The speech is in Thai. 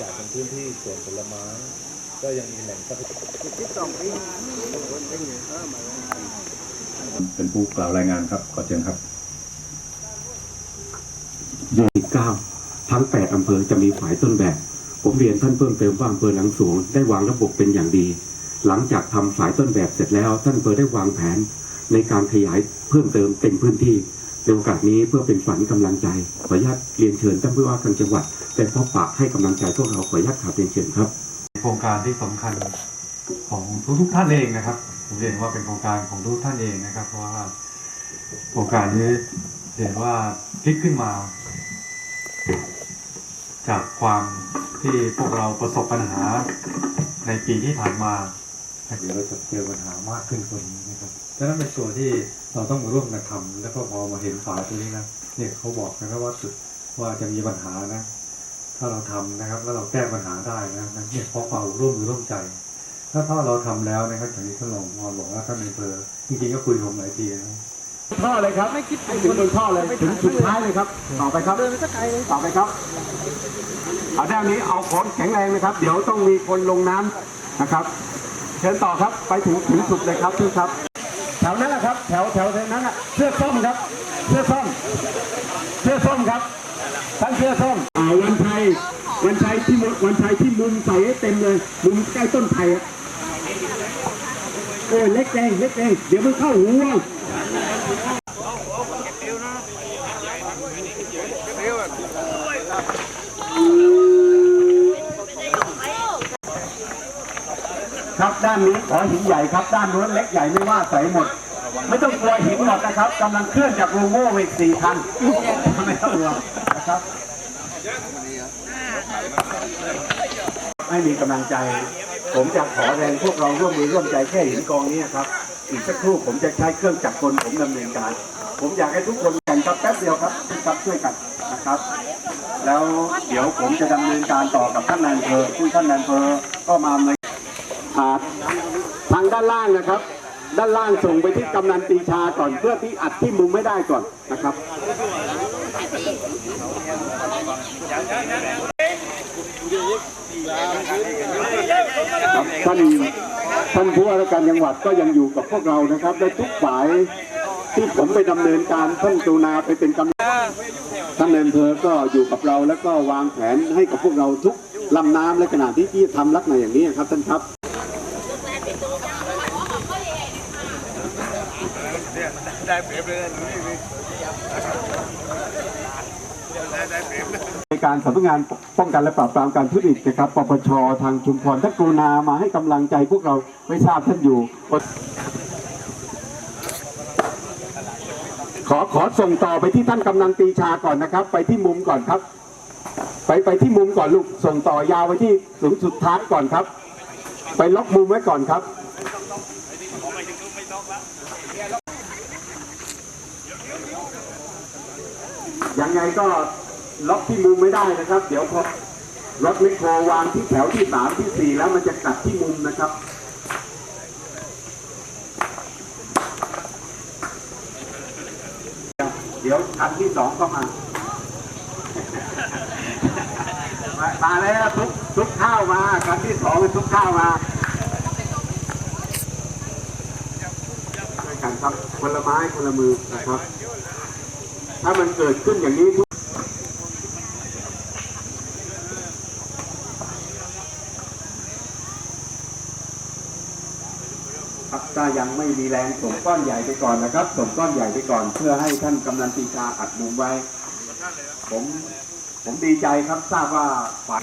จากเป็นพื้นที่สวนผลไม้ ก็ยังมีแหล่งทรัพยากเป็นผู้กล่าวรายงานครับขอเชิญครับ29ทั้ง8อำเภอจะมีฝ่ายต้นแบบ ผมเรียนท่านเพิ่มเติมว่าอำเภอหลังสวนได้วางระบบเป็นอย่างดี หลังจากทำฝ่ายต้นแบบเสร็จแล้ว ท่านอำเภอได้วางแผนในการขยายเพิ่มเติมเต็มพื้นที่ ในโอกาสนี้เพื่อเป็นฝันกำลังใจ ขออนุญาตเรียนเชิญท่านผู้ว่าการจังหวัดแต่พบปะให้กำลังใจพวกเราขออนุญาตขับเรียนเชิญครับโครงการที่สำคัญของทุกๆท่านเองนะครับผมเรียนว่าเป็นโครงการของทุกท่านเองนะครับ เพราะว่าโครงการนี้เห็นว่าพลิกขึ้นมา จากความที่พวกเราประสบปัญหาในปีที่ผ่านมา เดี๋ยวเราจะเจอปัญหามากขึ้นกว่านี้นะครับดังนั้นเป็นส่วนที่เราต้องมาร่วมกันทำแล้วก็พอมาเห็นฝาตัวนี้นะเนี่ยเขาบอกนะครับว่าสุดว่าจะมีปัญหานะ ถ้าเราทำนะครับแล้วเราแก้ปัญหาได้นะนะเนี่ยเพราะเราร่วมมือร่วมใจ ถ้าถ้าเราทำแล้วนะครับอย่างที่ท่านรองมอบอกว่าท่านในอำเภอจริงๆก็คุยกับผมหลายทีนะท่อเลยครับไม่คิดให้ถึงบนท่อเลยถึงสุดท้ายเลยครับ ต่อไปครับเดินไปสักไกลเลยต่อไปครับเอาด้านนี้เอาคนแข็งแรงนะครับ เดี๋ยวต้องมีคนลงน้ำนะครับ เชิญต่อครับไปถึงถึงสุดเลยครับทุกครับแถวนั้นแหละครับ แถวแถวนั้นอะเสื้อส้มครับ เสื้อส้ม เสื้อส้มครับท่านเสื้อส้มอ่าวันชัยวันชัยที่มุมวันชัยที่มุมใส่ให้เต็มเลยมุมใกล้ต้นไผ่อะโอ้ยเล็กแดงเล็กแดงเดี๋ยวมันเข้าหู ครับด้านนี้ขอหินใหญ่ครับ ด้านโน้นเล็กใหญ่ไม่ว่าใส่หมด ไม่ต้องกลัวหินหมดนะครับกำลังเคลื่อนจากโลโม่อีกสี่คันไม่ต้องกลัวนะครับให้มีกำลังใจ ผมจะขอแรงพวกเราร่วมมือร่วมใจแค่หินกองนี้ครับ อีกสักครู่ผมจะใช้เครื่องจักรกลผมดำเนินการ ผมอยากให้ทุกคนแข่งครับแป๊บเดียวครับครับช่วยกันนะครับ แล้วเดี๋ยวผมจะดำเนินการต่อกับท่านนายอำเภอผู้ท่านนายอำเภอก็มา เลยทางด้านล่างนะครับ ด้านล่างส่งไปที่กำนันตีชาก่อนเพื่อที่อัดที่มุมไม่ได้ก่อนนะครับท่านท่านผู้ว่าราชการจังหวัดก็ยังอยู่กับพวกเรานะครับ และทุกฝ่ายที่ผมไปดำเนินการท่านกรุณาไปเป็นกำลังท่านในอำเภอก็อยู่กับเราแล้วก็วางแผนให้กับพวกเราทุกลำน้ำและขณะที่ที่ทำลักษณะอย่างนี้ครับท่านครับ ในการสำนักงานป้องกันและปราบปรามการทุจริตนะครับปปชทางชุมพรท่านกรุณามาให้กำลังใจพวกเราไม่ทราบท่านอยู่ ขอขอส่งต่อไปที่ท่านกำนันตีชาก่อนนะครับ ไปที่มุมก่อนครับ ไปไปที่มุมก่อนลูกส่งต่อยาวไปที่สูงสุดท้ายก่อนครับ ไปล็อกมุมไว้ก่อนครับ ยังไงก็ล็อกที่มุมไม่ได้นะครับ เดี๋ยวพอรถแมคโครวางที่แถวที่สามที่สี่แล้วมันจะกัดที่มุมนะครับเดี๋ยวคันที่สองก็มา มามาแล้วทุกทุกข้าวมาคันที่สองทุกข้าวมาช่วยกันครับคนละไม้คนละมือนะครับ ถ้ามันเกิดขึ้นอย่างนี้ทุกครับถ้ายังไม่มีแรงส่งก้อนใหญ่ไปก่อนนะครับ ส่งก้อนใหญ่ไปก่อน เพื่อให้ท่านกำนันตีชาอัดมุมไว้ ผมผมดีใจครับทราบว่าฝ่าย